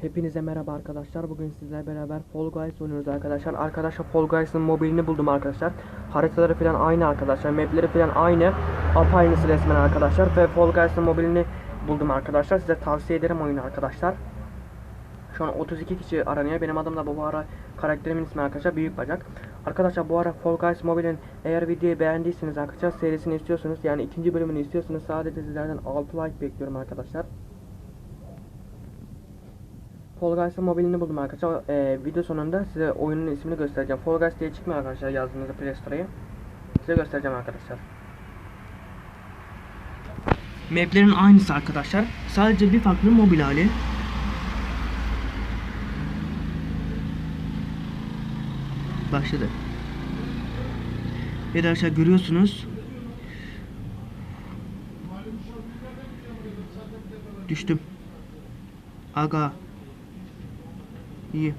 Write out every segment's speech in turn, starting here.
Hepinize merhaba arkadaşlar. Bugün sizlerle beraber Fall Guys oynuyoruz arkadaşlar. Arkadaşlar Fall Guys'ın mobilini buldum arkadaşlar. Haritaları falan aynı arkadaşlar. Mapleri falan aynı. Apaynısı resmen arkadaşlar. Ve Fall Guys'ın mobilini buldum arkadaşlar. Size tavsiye ederim oyunu arkadaşlar. Şu an 32 kişi aranıyor. Benim adım da bu ara karakterimin ismi arkadaşlar Büyük Bacak. Arkadaşlar bu ara Fall Guys Mobile'in eğer videoyu beğendiyseniz arkadaşlar serisini istiyorsunuz. Yani ikinci bölümünü istiyorsunuz. Sadece sizlerden 6 like bekliyorum arkadaşlar. Fall Guys'ın mobilini buldum arkadaşlar. Ee, video sonunda size oyunun ismini göstereceğim. Fall Guys diye çıkmıyor arkadaşlar yazdığınızda Play Store'ya. Size göstereceğim arkadaşlar. Maplerin aynısı arkadaşlar. Sadece bir farklı mobil hali. Başladı. Evet arkadaşlar görüyorsunuz. Düştüm. Aga. İyi.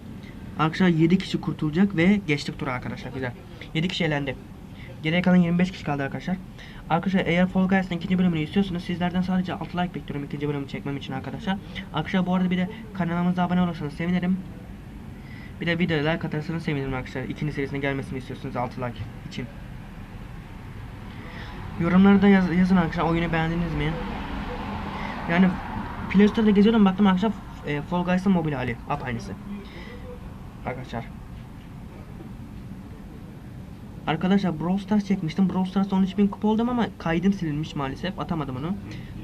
Arkadaşlar 7 kişi kurtulacak ve geçtik tura arkadaşlar güzel. 7 kişi elendi. Geriye kalan 25 kişi kaldı arkadaşlar. Arkadaşlar eğer Fall Guys'ın ikinci bölümünü istiyorsanız sizlerden sadece 6 like bekliyorum ikinci bölümü çekmem için arkadaşlar. Arkadaşlar bu arada bir de kanalımıza abone olursanız sevinirim. Bir de videoya like atarsanız sevinirim arkadaşlar. İkinci serisine gelmesini istiyorsunuz 6 like için. Yorumlarda yaz, yazın arkadaşlar oyunu beğendiniz mi? Yani Play Store'da geziyorum baktım arkadaşlar e, Fall Guys'ın mobil hali. Aynısı. Arkadaşlar. Arkadaşlar Brawl Stars çekmiştim. Brawl Stars'ta 13.000 kupa oldum ama kaydım silinmiş maalesef. Atamadım onu.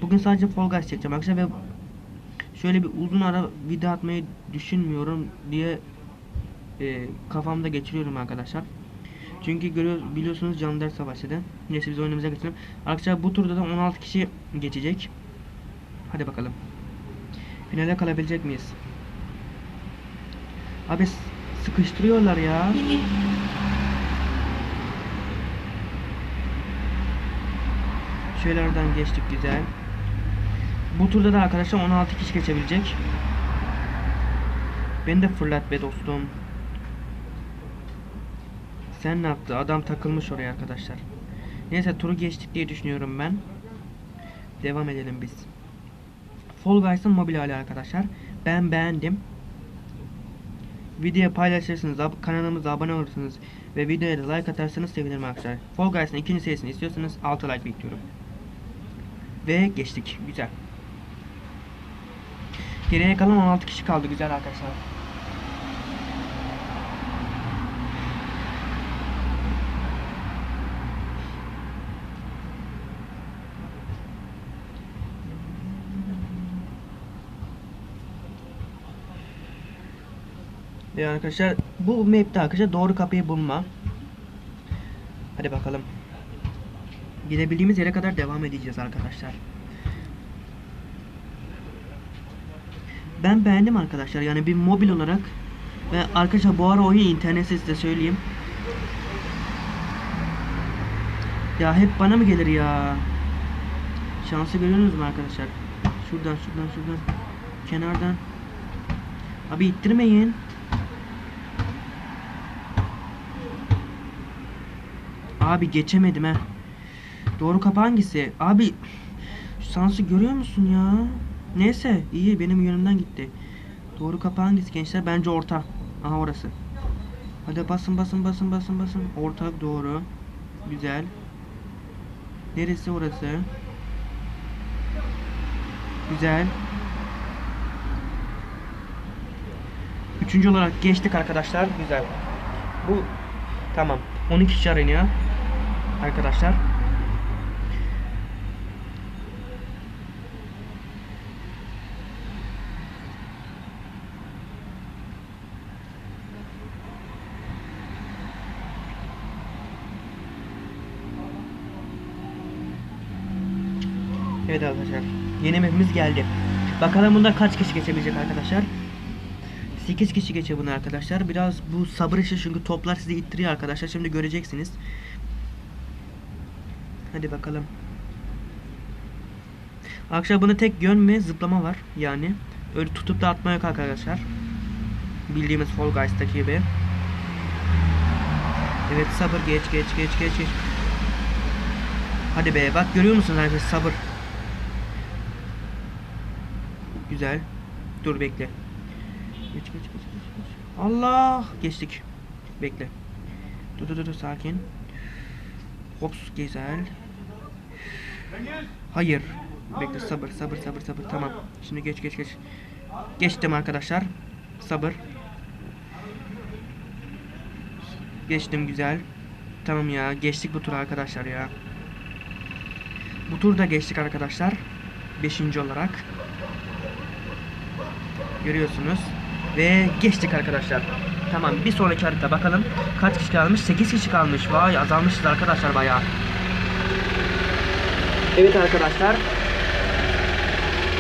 Bugün sadece Fall Guys çekeceğim arkadaşlar ve şöyle bir uzun ara video atmayı düşünmüyorum diye e, kafamda geçiriyorum arkadaşlar. Çünkü görüyor, biliyorsunuz Can Ders Savaşı'da. Neyse biz oyunumuza geçelim. Arkadaşlar bu turda da 16 kişi geçecek. Hadi bakalım. Finale kalabilecek miyiz? Abi sıkıştırıyorlar ya. Şöyle geçtik güzel. Bu turda da arkadaşlar 16 kişi geçebilecek. Beni de fırlat be dostum. Sen ne yaptı? Adam takılmış oraya arkadaşlar. Neyse turu geçtik diye düşünüyorum ben. Devam edelim biz. Fall Guys'ın mobil hali arkadaşlar. Ben beğendim. Videoyu paylaşırsınız, ab- kanalımıza abone olursunuz ve videoya da like atarsanız sevinirim arkadaşlar. Fall Guys'ın ikinci serisini istiyorsanız 6 like bekliyorum. Ve geçtik. Güzel. Geriye kalan 16 kişi kaldı. Güzel arkadaşlar. Ve arkadaşlar bu map'te arkadaşlar doğru kapıyı bulma. Hadi bakalım. Gidebildiğimiz yere kadar devam edeceğiz arkadaşlar. Ben beğendim arkadaşlar yani bir mobil olarak ve arkadaşlar bu ara oyun internetsiz size söyleyeyim. Ya hep bana mı gelir ya? Şansı görüyorsunuz mu arkadaşlar? Şuradan şuradan şuradan kenardan. Abi ittirmeyin. Abi geçemedim he. Doğru kapı hangisi? Abi şu sansı görüyor musun ya? Neyse iyi benim yönümden gitti. Doğru kapı hangisi gençler? Bence orta. Aha orası. Hadi basın basın basın basın basın. Orta doğru. Güzel. Neresi orası? Güzel. Üçüncü olarak geçtik arkadaşlar. Güzel. Bu tamam. 12 kişi aranıyor. Arkadaşlar. Evet arkadaşlar. Yeni mapimiz geldi. Bakalım bunda kaç kişi geçebilecek arkadaşlar. 8 kişi geçe bunu arkadaşlar. Biraz bu sabır işi çünkü toplar sizi ittiriyor arkadaşlar. Şimdi göreceksiniz. Hadi bakalım. Arkadaşlar bunda tek yön ve zıplama var. Yani öyle tutup da atma yok arkadaşlar. Bildiğimiz Fall Guys'taki gibi. Evet sabır geç geç geç geç. geç. Hadi be bak görüyor musunuz arkadaşlar sabır. Güzel. Dur bekle. Geç geç geç geç. geç. Allah geçtik. Bekle. Dur dur, dur sakin. Hops güzel. Hayır. Bekle sabır sabır sabır sabır tamam. Şimdi geç geç geç. Geçtim arkadaşlar. Sabır. Geçtim güzel. Tamam ya geçtik bu tur arkadaşlar ya. Bu turda geçtik arkadaşlar. Beşinci olarak. Görüyorsunuz. Ve geçtik arkadaşlar. Tamam bir sonraki harita bakalım. Kaç kişi kalmış? 8 kişi kalmış. Vay azalmışız arkadaşlar bayağı. Evet arkadaşlar.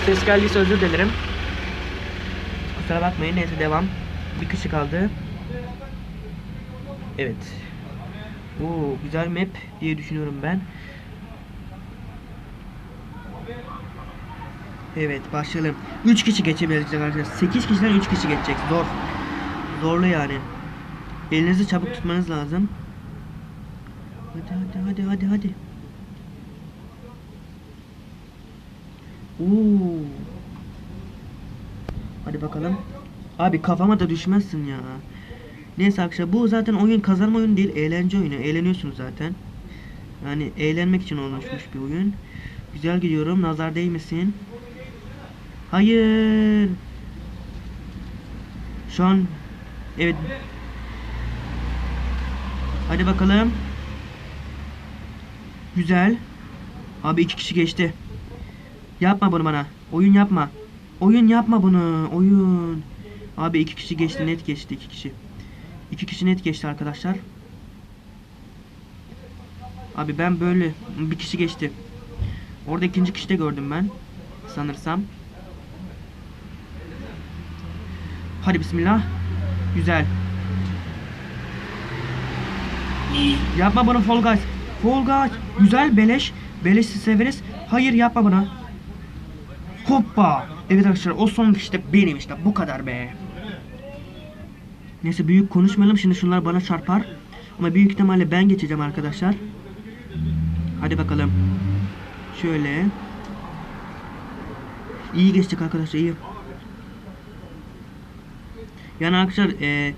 Ses geldiyse özür dilerim. Kusura bakmayın neyse devam. Bir kişi kaldı. Evet. Oo güzel map diye düşünüyorum ben. Evet başlayalım. 3 kişi geçebilecek arkadaşlar. 8 kişiden 3 kişi geçecek. Zor. Zorlu yani. Elinizi çabuk tutmanız lazım. Hadi hadi hadi hadi hadi. Oo. Hadi bakalım. Abi kafama da düşmezsin ya. Neyse arkadaşlar bu zaten oyun kazanma oyunu değil eğlence oyunu. Eğleniyorsunuz zaten. Yani eğlenmek için oluşmuş bir oyun. Güzel gidiyorum. Nazar değmesin. Hayır. Şu an evet. Hadi bakalım. Güzel. Abi iki kişi geçti. Yapma bunu bana. Oyun yapma. Oyun yapma bunu. Oyun. Abi iki kişi geçti. Net geçti iki kişi. İki kişi net geçti arkadaşlar. Abi ben böyle bir kişi geçti. Orada ikinci kişi de gördüm ben. Sanırsam. Hadi bismillah. Güzel. Yapma bunu Fall Guys. Fall Guys. Güzel beleş. Beleşi severiz. Hayır yapma bana. Hoppa. Evet arkadaşlar o son kişi de benim işte bu kadar be. Neyse büyük konuşmayalım şimdi şunlar bana çarpar. Ama büyük ihtimalle ben geçeceğim arkadaşlar. Hadi bakalım. Şöyle. İyi geçtik arkadaşlar iyi. Yani arkadaşlar e,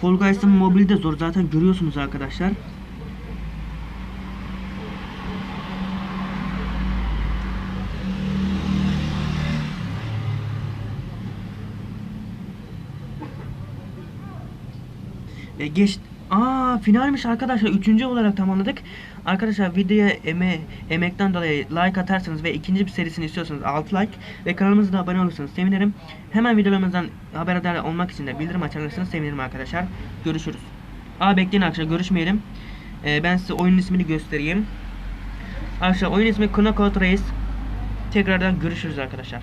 Fall Guys'ın mobilde zor zaten görüyorsunuz arkadaşlar. E, geç Aa finalmiş arkadaşlar. Üçüncü olarak tamamladık. Arkadaşlar videoya eme emekten dolayı like atarsanız ve ikinci bir serisini istiyorsanız 6 like ve kanalımıza da abone olursanız sevinirim. Hemen videolarımızdan haberdar olmak için de bildirim açarsanız sevinirim arkadaşlar. Görüşürüz. Aa bekleyin arkadaşlar görüşmeyelim. Ee, ben size oyunun ismini göstereyim. Arkadaşlar oyun ismi Knockout Race. Tekrardan görüşürüz arkadaşlar.